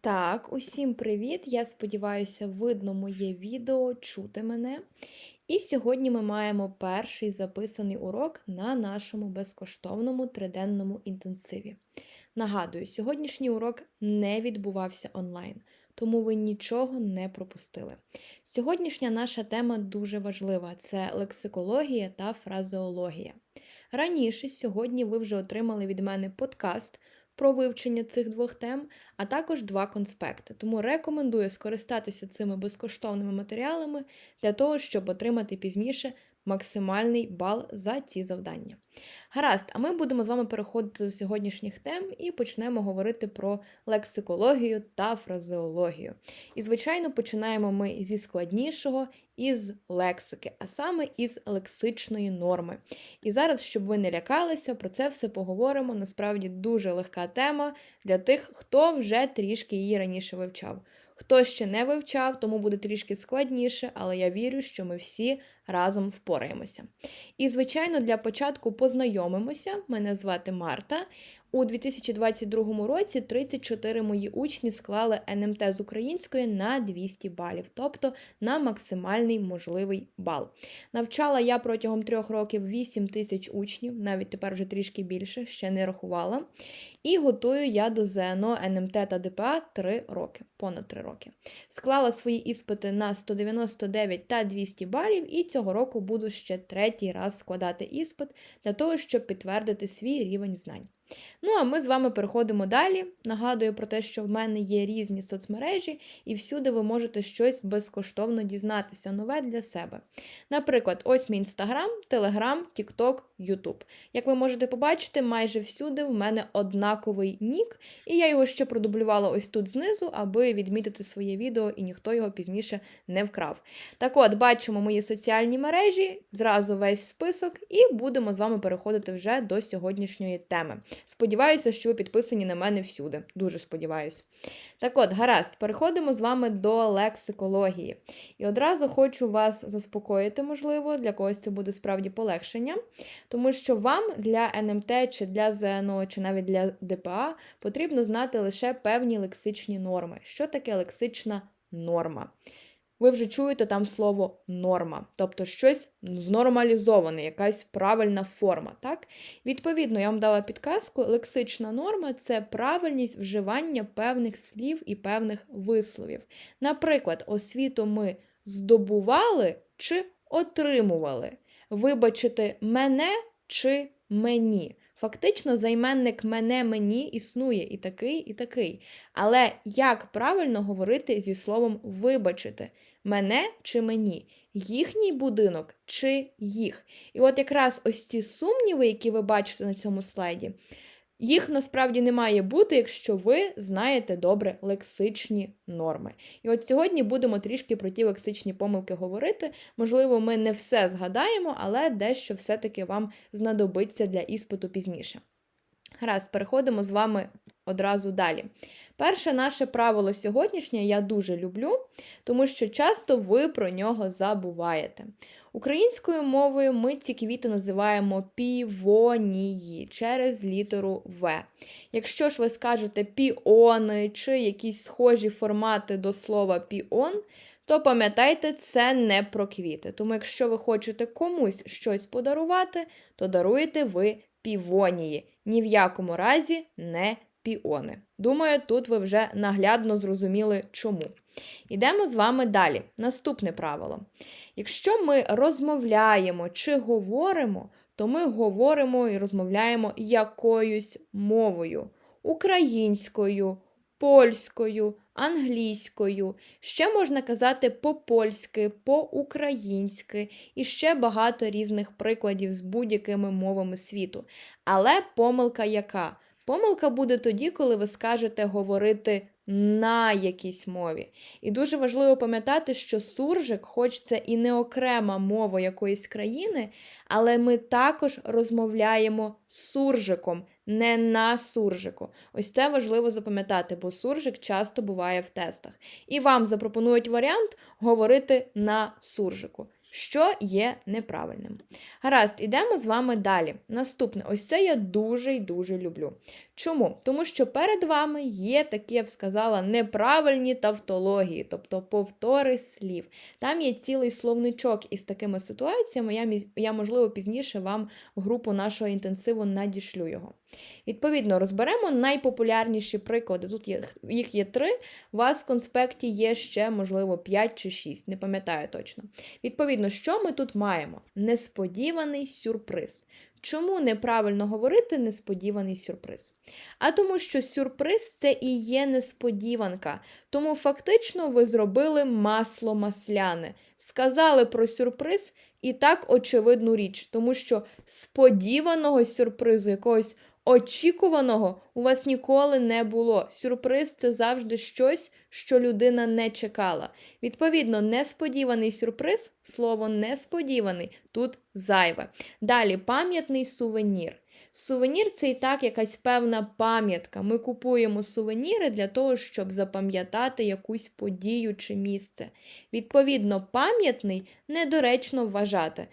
Так, усім привіт! Я сподіваюся, видно моє відео, чути мене. І сьогодні ми маємо перший записаний урок на нашому безкоштовному триденному інтенсиві. Нагадую, сьогоднішній урок не відбувався онлайн, тому ви нічого не пропустили. Сьогоднішня наша тема дуже важлива це лексикологія та фразеологія. Раніше сьогодні ви вже отримали від мене подкаст про вивчення цих двох тем, а також два конспекти. Тому рекомендую скористатися цими безкоштовними матеріалами для того, щоб отримати пізніше максимальний бал за ці завдання. Гаразд, а ми будемо з вами переходити до сьогоднішніх тем і почнемо говорити про лексикологію та фразеологію. І, звичайно, починаємо ми зі складнішого, із лексики, а саме із лексичної норми. І зараз, щоб ви не лякалися, про це все поговоримо. Насправді дуже легка тема для тих, хто вже трішки її раніше вивчав. Хто ще не вивчав, тому буде трішки складніше, але я вірю, що ми всі разом впораємося. І, звичайно, для початку познайомимося. Мене звати Марта. У 2022 році 34 мої учні склали НМТ з української на 200 балів, тобто на максимальний можливий бал. Навчала я протягом трьох років 8 тисяч учнів, навіть тепер вже трішки більше, ще не рахувала. І готую я до ЗНО НМТ та ДПА 3 роки, понад 3 роки. Склала свої іспити на 199 та 200 балів, і цього року буду ще третій раз складати іспит для того, щоб підтвердити свій рівень знань. Ну, а ми з вами переходимо далі. Нагадую про те, що в мене є різні соцмережі, і всюди ви можете щось безкоштовно дізнатися, нове для себе. Наприклад, ось мій інстаграм, телеграм, тікток, ютуб. Як ви можете побачити, майже всюди в мене однаковий нік, і я його ще продублювала ось тут знизу, аби відмітити своє відео, і ніхто його пізніше не вкрав. Так от, бачимо мої соціальні мережі, зразу весь список, і будемо з вами переходити вже до сьогоднішньої теми. Сподіваюся, що ви підписані на мене всюди. Дуже сподіваюся. Так от, гаразд, переходимо з вами до лексикології. І одразу хочу вас заспокоїти, можливо, для когось це буде справді полегшення, тому що вам для НМТ чи для ЗНО, чи навіть для ДПА потрібно знати лише певні лексичні норми. Що таке лексична норма? Ви вже чуєте там слово норма, тобто щось нормалізоване, якась правильна форма. так? Відповідно, я вам дала підказку, лексична норма це правильність вживання певних слів і певних висловів. Наприклад, освіту ми здобували чи отримували. Вибачити мене чи мені. Фактично, займенник мене мені існує і такий, і такий. Але як правильно говорити зі словом вибачити? Мене чи мені? Їхній будинок чи їх? І от якраз ось ці сумніви, які ви бачите на цьому слайді, їх насправді не має бути, якщо ви знаєте добре лексичні норми. І от сьогодні будемо трішки про ті лексичні помилки говорити. Можливо, ми не все згадаємо, але дещо все-таки вам знадобиться для іспиту пізніше. Гаразд, переходимо з вами одразу далі. Перше наше правило сьогоднішнє я дуже люблю, тому що часто ви про нього забуваєте. Українською мовою ми ці квіти називаємо півонії через літеру В. Якщо ж ви скажете піони чи якісь схожі формати до слова піон, то пам'ятайте, це не про квіти. Тому, якщо ви хочете комусь щось подарувати, то даруєте ви півонії. Ні в якому разі не піони. Думаю, тут ви вже наглядно зрозуміли чому. Йдемо з вами далі. Наступне правило. Якщо ми розмовляємо чи говоримо, то ми говоримо і розмовляємо якоюсь мовою українською, польською, англійською. Ще можна казати по-польськи, по-українськи і ще багато різних прикладів з будь-якими мовами світу. Але помилка яка? Помилка буде тоді, коли ви скажете говорити на якійсь мові. І дуже важливо пам'ятати, що суржик, хоч це і не окрема мова якоїсь країни, але ми також розмовляємо суржиком, не на суржику. Ось це важливо запам'ятати, бо суржик часто буває в тестах. І вам запропонують варіант говорити на суржику. Що є неправильним. Гаразд, ідемо з вами далі. Наступне, ось це я дуже й дуже люблю. Чому? Тому що перед вами є такі, я б сказала, неправильні тавтології, тобто повтори слів. Там є цілий словничок із такими ситуаціями. Я, я можливо, пізніше вам в групу нашого інтенсиву надішлю його. Відповідно, розберемо найпопулярніші приклади. Тут є, їх є три. У вас в конспекті є ще, можливо, 5 чи 6, не пам'ятаю точно. Відповідно, що ми тут маємо? Несподіваний сюрприз. Чому неправильно говорити несподіваний сюрприз? А тому, що сюрприз це і є несподіванка. Тому фактично ви зробили масло масляне. Сказали про сюрприз і так очевидну річ, тому що сподіваного сюрпризу, якогось очікуваного у вас ніколи не було. Сюрприз це завжди щось, що людина не чекала. Відповідно, несподіваний сюрприз, слово несподіваний тут зайве. Далі пам'ятний сувенір. Сувенір це і так якась певна пам'ятка. Ми купуємо сувеніри для того, щоб запам'ятати якусь подію чи місце. Відповідно, пам'ятний недоречно вважати.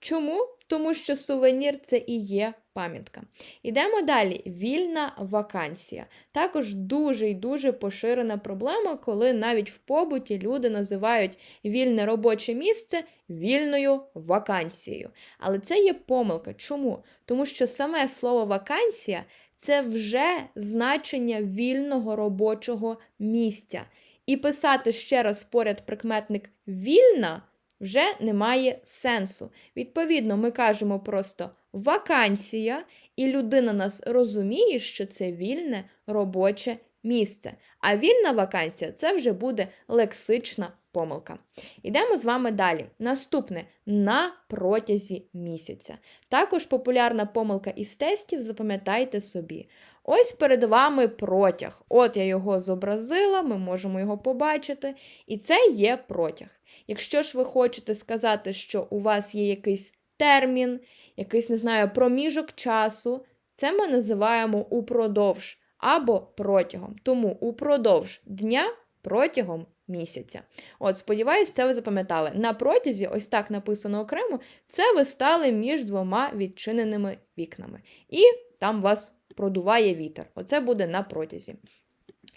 Чому? Тому що сувенір це і є пам'ятка. Ідемо далі. Вільна вакансія. Також дуже і дуже поширена проблема, коли навіть в побуті люди називають вільне робоче місце вільною вакансією. Але це є помилка. Чому? Тому що саме слово вакансія це вже значення вільного робочого місця. І писати ще раз поряд прикметник вільна вже немає сенсу. Відповідно, ми кажемо просто вакансія, і людина нас розуміє, що це вільне робоче місце. А вільна вакансія це вже буде лексична помилка. Ідемо з вами далі. Наступне на протязі місяця. Також популярна помилка із тестів, запам'ятайте собі. Ось перед вами протяг. От я його зобразила, ми можемо його побачити. І це є протяг. Якщо ж ви хочете сказати, що у вас є якийсь термін, якийсь, не знаю, проміжок часу, це ми називаємо упродовж або протягом. Тому упродовж дня протягом місяця. От, сподіваюсь, це ви запам'ятали. На протязі, ось так написано окремо, це ви стали між двома відчиненими вікнами. І там вас продуває вітер. Оце буде на протязі.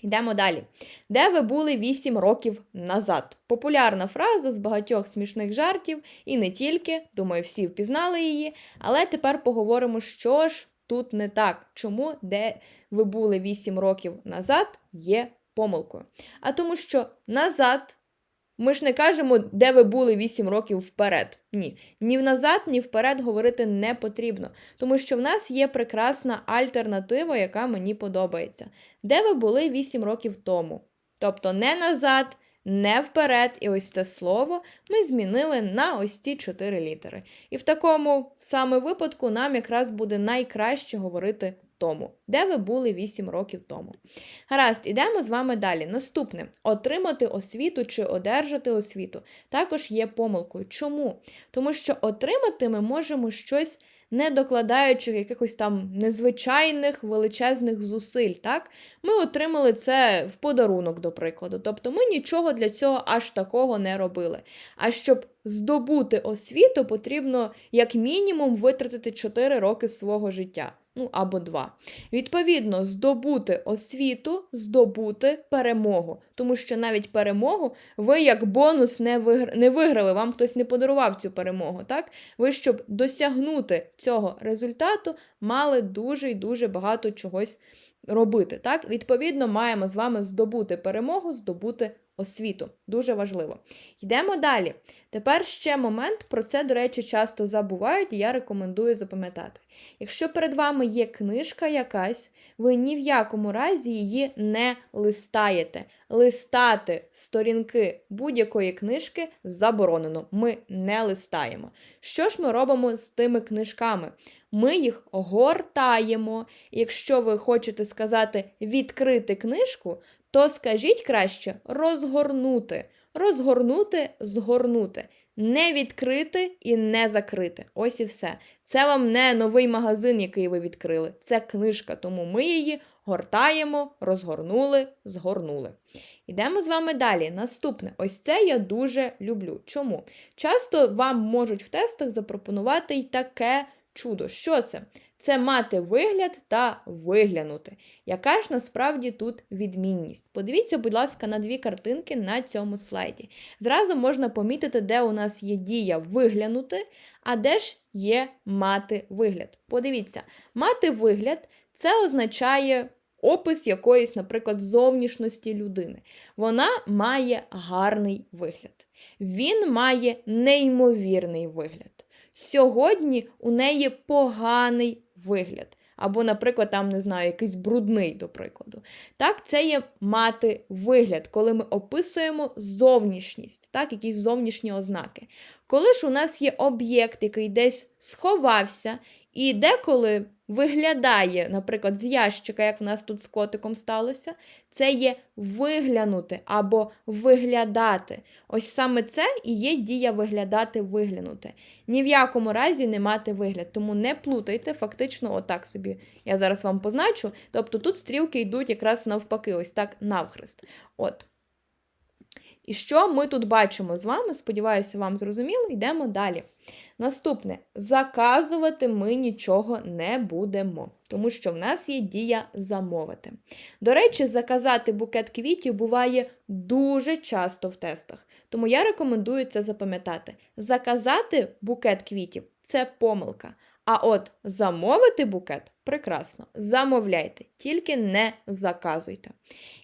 Йдемо далі. Де ви були 8 років назад? Популярна фраза з багатьох смішних жартів, і не тільки, думаю, всі впізнали її. Але тепер поговоримо, що ж тут не так, чому де ви були 8 років назад є помилкою. А тому, що назад ми ж не кажемо, де ви були 8 років вперед. Ні, ні назад, ні вперед говорити не потрібно, тому що в нас є прекрасна альтернатива, яка мені подобається. Де ви були 8 років тому? Тобто не назад, не вперед, і ось це слово ми змінили на ось ці 4 літери. І в такому саме випадку нам якраз буде найкраще говорити тому, де ви були 8 років тому. Гаразд, ідемо з вами далі. Наступне отримати освіту чи одержати освіту також є помилкою. Чому? Тому що отримати ми можемо щось. Не докладаючи якихось там незвичайних величезних зусиль, так? Ми отримали це в подарунок, до прикладу. Тобто ми нічого для цього аж такого не робили. А щоб здобути освіту, потрібно як мінімум витратити 4 роки свого життя. Ну або два. Відповідно, здобути освіту, здобути перемогу. Тому що навіть перемогу ви як бонус не не виграли, вам хтось не подарував цю перемогу. так? Ви, щоб досягнути цього результату, мали дуже і дуже багато чогось робити. Так? Відповідно, маємо з вами здобути перемогу, здобути освіту. Дуже важливо. Йдемо далі. Тепер ще момент, про це, до речі, часто забувають, і я рекомендую запам'ятати. Якщо перед вами є книжка якась, ви ні в якому разі її не листаєте. Листати сторінки будь-якої книжки заборонено. Ми не листаємо. Що ж ми робимо з тими книжками? Ми їх гортаємо. Якщо ви хочете сказати відкрити книжку, то скажіть краще розгорнути. Розгорнути, згорнути. не відкрити і не закрити. Ось і все. Це вам не новий магазин, який ви відкрили. Це книжка, тому ми її гортаємо, розгорнули, згорнули. Йдемо з вами далі. Наступне, ось це я дуже люблю. Чому? Часто вам можуть в тестах запропонувати й таке чудо. Що це? Це мати вигляд та виглянути. Яка ж насправді тут відмінність? Подивіться, будь ласка, на дві картинки на цьому слайді. Зразу можна помітити, де у нас є дія виглянути, а де ж є мати вигляд. Подивіться, мати вигляд це означає опис якоїсь, наприклад, зовнішності людини. Вона має гарний вигляд. Він має неймовірний вигляд. Сьогодні у неї поганий вигляд. Або, наприклад, там, не знаю, якийсь брудний, до прикладу. Так, це є мати вигляд, коли ми описуємо зовнішність, так, якісь зовнішні ознаки. Коли ж у нас є об'єкт, який десь сховався, і деколи виглядає, наприклад, з ящика, як в нас тут з котиком сталося, це є виглянути або виглядати. Ось саме це і є дія виглядати, виглянути. Ні в якому разі не мати вигляд, тому не плутайте, фактично, отак собі я зараз вам позначу. Тобто тут стрілки йдуть якраз навпаки, ось так навхрест. От. І що ми тут бачимо з вами? Сподіваюся, вам зрозуміло, йдемо далі. Наступне, заказувати ми нічого не будемо, тому що в нас є дія замовити. До речі, заказати букет квітів буває дуже часто в тестах, тому я рекомендую це запам'ятати. Заказати букет квітів це помилка. А от замовити букет прекрасно. Замовляйте, тільки не заказуйте.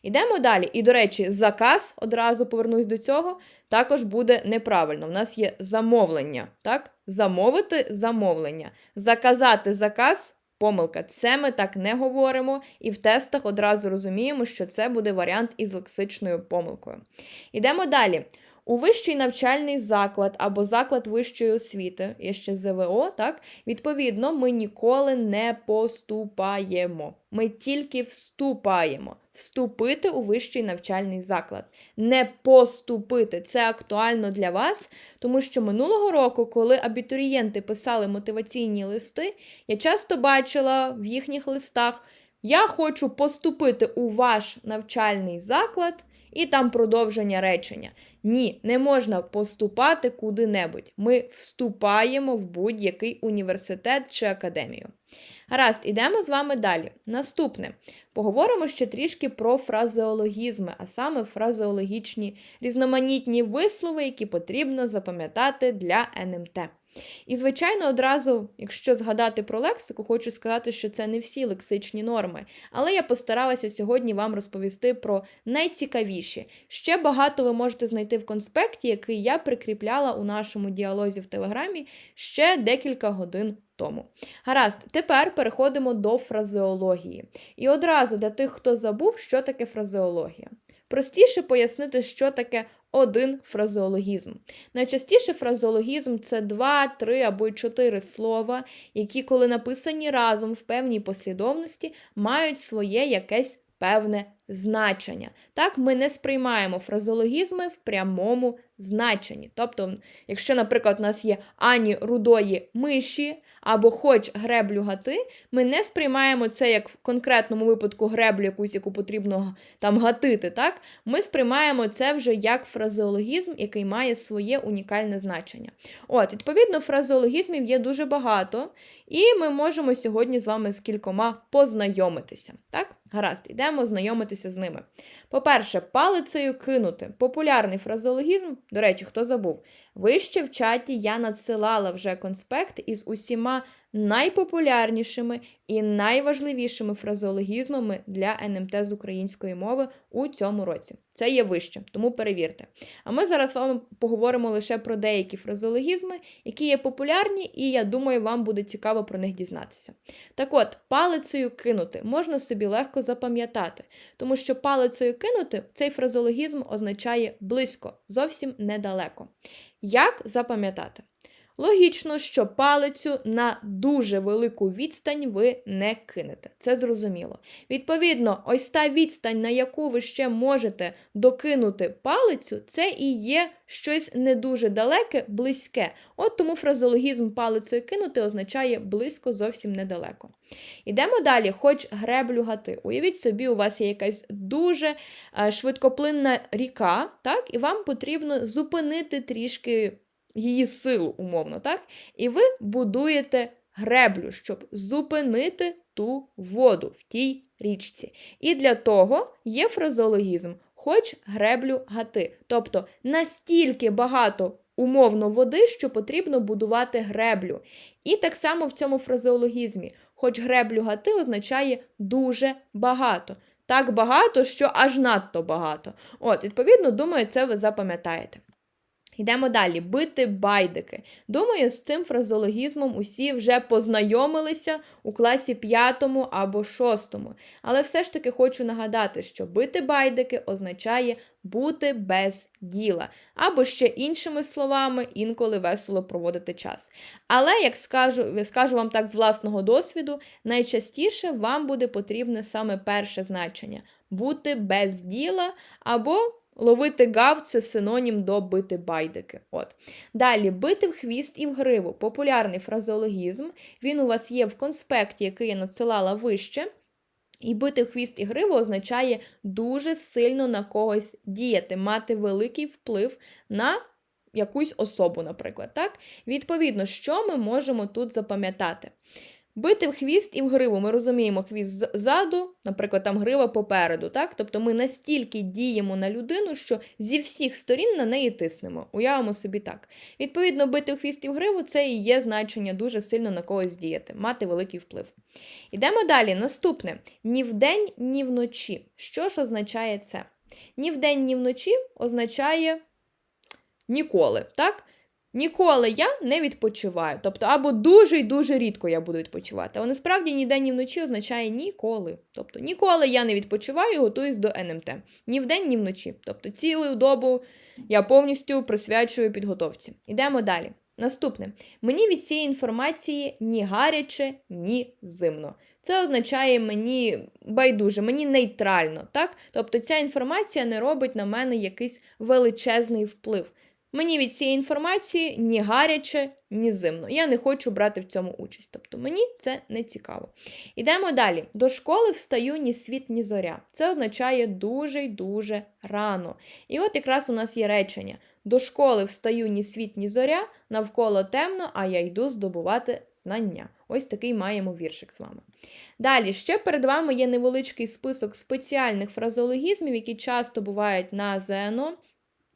Ідемо далі. І, до речі, заказ, одразу повернусь до цього, також буде неправильно. У нас є замовлення. так? Замовити замовлення. Заказати заказ. Помилка, це ми так не говоримо, і в тестах одразу розуміємо, що це буде варіант із лексичною помилкою. Ідемо далі. У вищий навчальний заклад або заклад вищої освіти, є ще ЗВО, так, відповідно, ми ніколи не поступаємо. Ми тільки вступаємо. Вступити у вищий навчальний заклад. Не поступити. Це актуально для вас, тому що минулого року, коли абітурієнти писали мотиваційні листи, я часто бачила в їхніх листах: я хочу поступити у ваш навчальний заклад. І там продовження речення. Ні, не можна поступати куди-небудь. Ми вступаємо в будь-який університет чи академію. Гаразд, ідемо з вами далі. Наступне. Поговоримо ще трішки про фразеологізми, а саме фразеологічні різноманітні вислови, які потрібно запам'ятати для НМТ. І, звичайно, одразу, якщо згадати про лексику, хочу сказати, що це не всі лексичні норми. Але я постаралася сьогодні вам розповісти про найцікавіші. Ще багато ви можете знайти в конспекті, який я прикріпляла у нашому діалозі в Телеграмі ще декілька годин тому. Гаразд, тепер переходимо до фразеології. І одразу для тих, хто забув, що таке фразеологія. Простіше пояснити, що таке один фразеологізм. Найчастіше фразеологізм це два, три або чотири слова, які, коли написані разом в певній послідовності, мають своє якесь певне значення. Так, ми не сприймаємо фразеологізми в прямому значенні. Тобто, якщо, наприклад, у нас є ані рудої миші, або хоч греблю гати, ми не сприймаємо це як в конкретному випадку греблю, якусь, яку потрібно там гатити. так? Ми сприймаємо це вже як фразеологізм, який має своє унікальне значення. От, відповідно, фразеологізмів є дуже багато, і ми можемо сьогодні з вами з кількома познайомитися. Так? Гаразд, йдемо знайомитися з ними. По-перше, палицею кинути. Популярний фразеологізм, до речі, хто забув, вище в чаті я надсилала вже конспект із усіма найпопулярнішими і найважливішими фразеологізмами для НМТ з української мови у цьому році. Це є вище, тому перевірте. А ми зараз з вами поговоримо лише про деякі фразеологізми, які є популярні, і я думаю, вам буде цікаво про них дізнатися. Так от, палицею кинути можна собі легко запам'ятати, тому що палицею кинути цей фразологізм означає близько, зовсім недалеко. Як запам'ятати? Логічно, що палицю на дуже велику відстань ви не кинете. Це зрозуміло. Відповідно, ось та відстань, на яку ви ще можете докинути палицю, це і є щось не дуже далеке, близьке. От тому фразеологізм палицею кинути означає близько зовсім недалеко. Йдемо далі, хоч греблю гати. Уявіть собі, у вас є якась дуже е, швидкоплинна ріка, так, і вам потрібно зупинити трішки її силу, умовно, так? І ви будуєте греблю, щоб зупинити ту воду в тій річці. І для того є фразеологізм, хоч греблю гати. Тобто настільки багато умовно води, що потрібно будувати греблю. І так само в цьому фразеологізмі, хоч греблю гати означає дуже багато. Так багато, що аж надто багато. От, відповідно, думаю, це ви запам'ятаєте. Йдемо далі. Бити байдики. Думаю, з цим фразеологізмом усі вже познайомилися у класі 5 або 6. Але все ж таки хочу нагадати, що бити байдики означає бути без діла. Або ще іншими словами, інколи весело проводити час. Але, як скажу, скажу вам так з власного досвіду, найчастіше вам буде потрібне саме перше значення бути без діла або. Ловити гав це синонім до бити байдики. От. Далі, бити в хвіст і в гриву популярний фразеологізм. Він у вас є в конспекті, який я надсилала вище. І бити в хвіст і гриву означає дуже сильно на когось діяти, мати великий вплив на якусь особу, наприклад. Так? Відповідно, що ми можемо тут запам'ятати? Бити в хвіст і в гриву. Ми розуміємо хвіст ззаду, наприклад, там грива попереду. так? Тобто ми настільки діємо на людину, що зі всіх сторін на неї тиснемо. Уявимо собі так. Відповідно, бити в хвіст і в гриву це і є значення дуже сильно на когось діяти, мати великий вплив. Ідемо далі. Наступне: ні вдень, ні вночі. Що ж означає це? Ні вдень, ні вночі означає ніколи. так? Ніколи я не відпочиваю. Тобто, або дуже і дуже рідко я буду відпочивати. Але насправді ні день, ні вночі означає ніколи. Тобто ніколи я не відпочиваю і готуюсь до НМТ. Ні вдень, ні вночі. Тобто цілу добу я повністю присвячую підготовці. Ідемо далі. Наступне. Мені від цієї інформації ні гаряче, ні зимно. Це означає мені байдуже, мені нейтрально. так? Тобто ця інформація не робить на мене якийсь величезний вплив. Мені від цієї інформації ні гаряче, ні зимно. Я не хочу брати в цьому участь. Тобто мені це не цікаво. Ідемо далі. До школи встаю ні світ, ні зоря. Це означає дуже й дуже рано. І от якраз у нас є речення: до школи встаю ні світ, ні зоря, навколо темно, а я йду здобувати знання. Ось такий маємо віршик з вами. Далі, ще перед вами є невеличкий список спеціальних фразеологізмів, які часто бувають на ЗНО.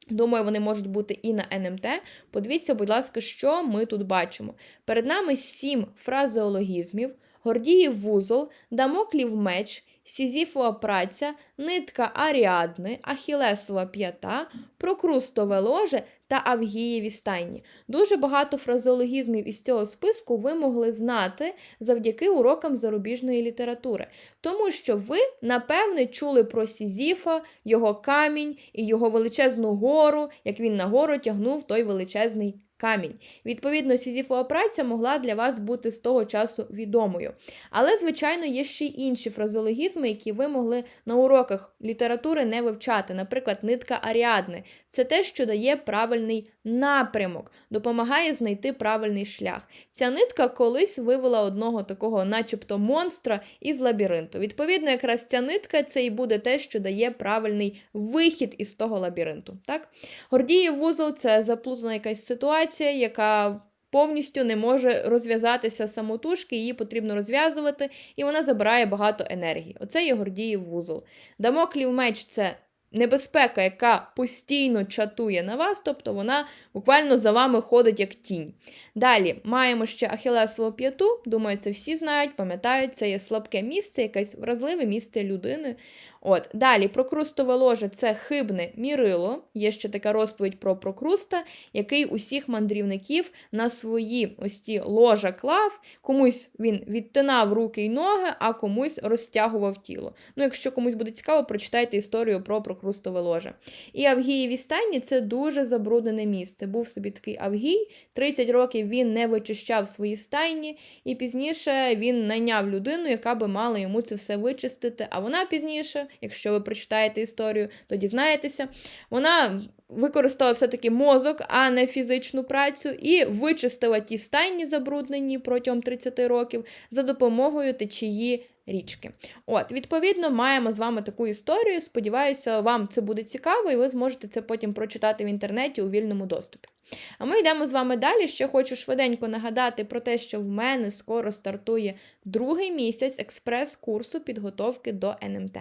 Думаю, вони можуть бути і на НМТ. Подивіться, будь ласка, що ми тут бачимо. Перед нами сім фразеологізмів, Гордіїв вузол, Дамоклів меч, Сізіфова праця, нитка Аріадни, Ахілесова п'ята, Прокрустове ложе та Авгієві стайні. Дуже багато фразеологізмів із цього списку ви могли знати завдяки урокам зарубіжної літератури, тому що ви, напевне, чули про Сізіфа, його камінь і його величезну гору, як він на гору тягнув той величезний камінь. Відповідно, Сізіфова праця могла для вас бути з того часу відомою. Але, звичайно, є ще й інші фразеологізми, які ви могли на уроках літератури не вивчати. Наприклад, нитка Аріадни. Це те, що дає правильний напрямок, допомагає знайти правильний шлях. Ця нитка колись вивела одного такого, начебто, монстра із лабіринту. Відповідно, якраз ця нитка це і буде те, що дає правильний вихід із того лабіринту. Так? Гордіїв вузол це заплутана якась ситуація, яка. Повністю не може розв'язатися самотужки, її потрібно розв'язувати, і вона забирає багато енергії. Оце є Гордіїв вузол. Дамоклів меч це небезпека, яка постійно чатує на вас, тобто вона буквально за вами ходить як тінь. Далі маємо ще Ахілесову п'яту, думаю, це всі знають, пам'ятають, це є слабке місце, якесь вразливе місце людини. От, Далі прокрустове ложе це хибне мірило. Є ще така розповідь про прокруста, який усіх мандрівників на свої ось ці ложа клав, комусь він відтинав руки й ноги, а комусь розтягував тіло. Ну, якщо комусь буде цікаво, прочитайте історію про прокруста. хрустове ложе. І Авгієві стайні це дуже забруднене місце. Був собі такий Авгій, 30 років він не вичищав свої стайні, і пізніше він найняв людину, яка би мала йому це все вичистити. А вона пізніше, якщо ви прочитаєте історію, то дізнаєтеся, вона використала все-таки мозок, а не фізичну працю, і вичистила ті стайні забруднені протягом 30 років за допомогою течії річки. От, відповідно, маємо з вами таку історію. Сподіваюся, вам це буде цікаво, і ви зможете це потім прочитати в інтернеті у вільному доступі. А ми йдемо з вами далі. Ще хочу швиденько нагадати про те, що в мене скоро стартує другий місяць експрес-курсу підготовки до НМТ.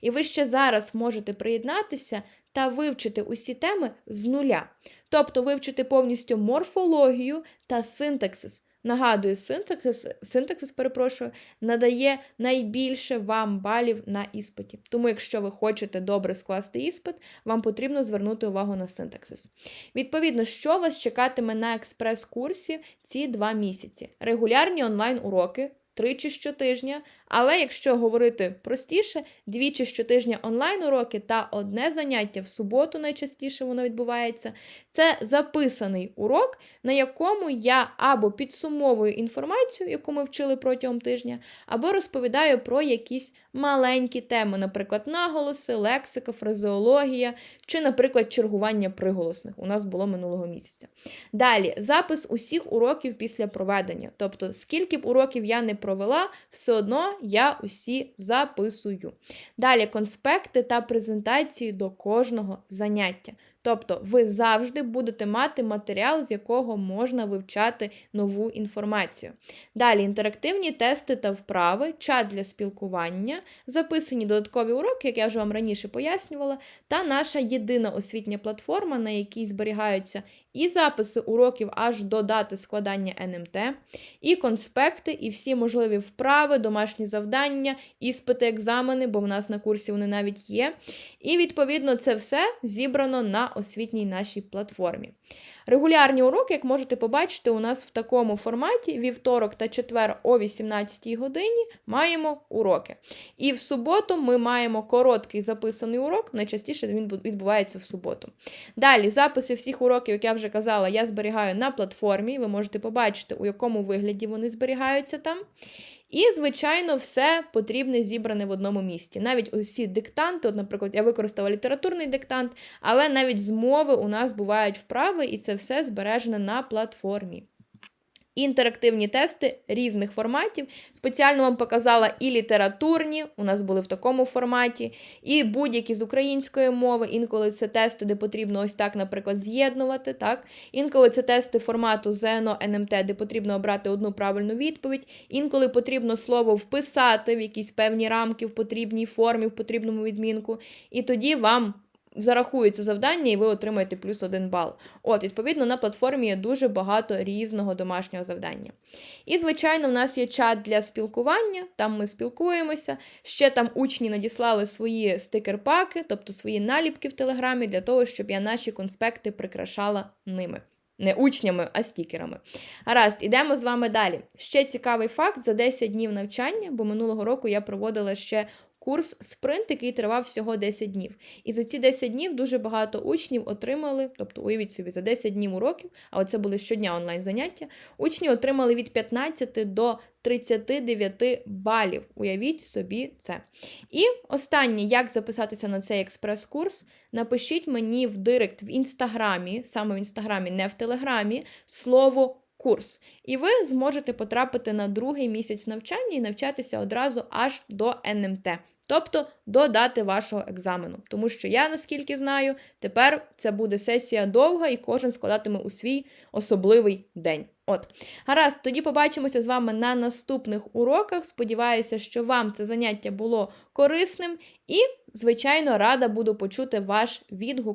І ви ще зараз можете приєднатися та вивчити усі теми з нуля. Тобто вивчити повністю морфологію та синтаксис. Нагадую, синтаксис, синтаксис, перепрошую, надає найбільше вам балів на іспиті. Тому, якщо ви хочете добре скласти іспит, вам потрібно звернути увагу на синтаксис. Відповідно, що вас чекатиме на експрес-курсі ці два місяці? Регулярні онлайн-уроки. Тричі щотижня, але якщо говорити простіше, двічі щотижня онлайн-уроки та одне заняття в суботу, найчастіше воно відбувається, це записаний урок, на якому я або підсумовую інформацію, яку ми вчили протягом тижня, або розповідаю про якісь маленькі теми, наприклад, наголоси, лексика, фразеологія чи, наприклад, чергування приголосних. У нас було минулого місяця. Далі, запис усіх уроків після проведення. Тобто, скільки б уроків я не провела, все одно я усі записую. Далі конспекти та презентації до кожного заняття. Тобто ви завжди будете мати матеріал, з якого можна вивчати нову інформацію. Далі інтерактивні тести та вправи, чат для спілкування, записані додаткові уроки, як я вже вам раніше пояснювала, та наша єдина освітня платформа, на якій зберігаються і записи уроків аж до дати складання НМТ, і конспекти, і всі можливі вправи, домашні завдання, іспити, екзамени, бо в нас на курсі вони навіть є. І, відповідно, це все зібрано на освітній нашій платформі. Регулярні уроки, як можете побачити, у нас в такому форматі вівторок та четвер о 18 годині маємо уроки. І в суботу ми маємо короткий записаний урок, найчастіше він відбувається в суботу. Далі, записи всіх уроків, як я вже казала, я зберігаю на платформі. Ви можете побачити, у якому вигляді вони зберігаються там. І, звичайно, все потрібне зібране в одному місці. Навіть усі диктанти, от, наприклад, я використала літературний диктант, але навіть змови у нас бувають вправи, і це все збережено на платформі. Інтерактивні тести різних форматів. Спеціально вам показала і літературні, у нас були в такому форматі, і будь-які з української мови. Інколи це тести, де потрібно ось так, наприклад, з'єднувати. так? Інколи це тести формату ЗНО, НМТ, де потрібно обрати одну правильну відповідь. Інколи потрібно слово вписати в якісь певні рамки в потрібній формі, в потрібному відмінку. І тоді вам зарахується завдання, і ви отримаєте плюс один бал. От, відповідно, на платформі є дуже багато різного домашнього завдання. І, звичайно, в нас є чат для спілкування, там ми спілкуємося. Ще там учні надіслали свої стикер-паки, тобто свої наліпки в Телеграмі, для того, щоб я наші конспекти прикрашала ними. Не учнями, а стікерами. Гаразд, ідемо з вами далі. Ще цікавий факт: за 10 днів навчання, бо минулого року я проводила ще курс спринт, який тривав всього 10 днів. І за ці 10 днів дуже багато учнів отримали, тобто, уявіть собі, за 10 днів уроків, а це були щодня онлайн-заняття, учні отримали від 15 до 39 балів. Уявіть собі це. І останнє, як записатися на цей експрес-курс, напишіть мені в директ в інстаграмі, саме в інстаграмі, не в телеграмі, слово. Курс, і ви зможете потрапити на другий місяць навчання і навчатися одразу аж до НМТ. Тобто до дати вашого екзамену. Тому що я, наскільки знаю, тепер це буде сесія довга і кожен складатиме у свій особливий день. От, гаразд, тоді побачимося з вами на наступних уроках. Сподіваюся, що вам це заняття було корисним, і, звичайно, рада буду почути ваш відгук.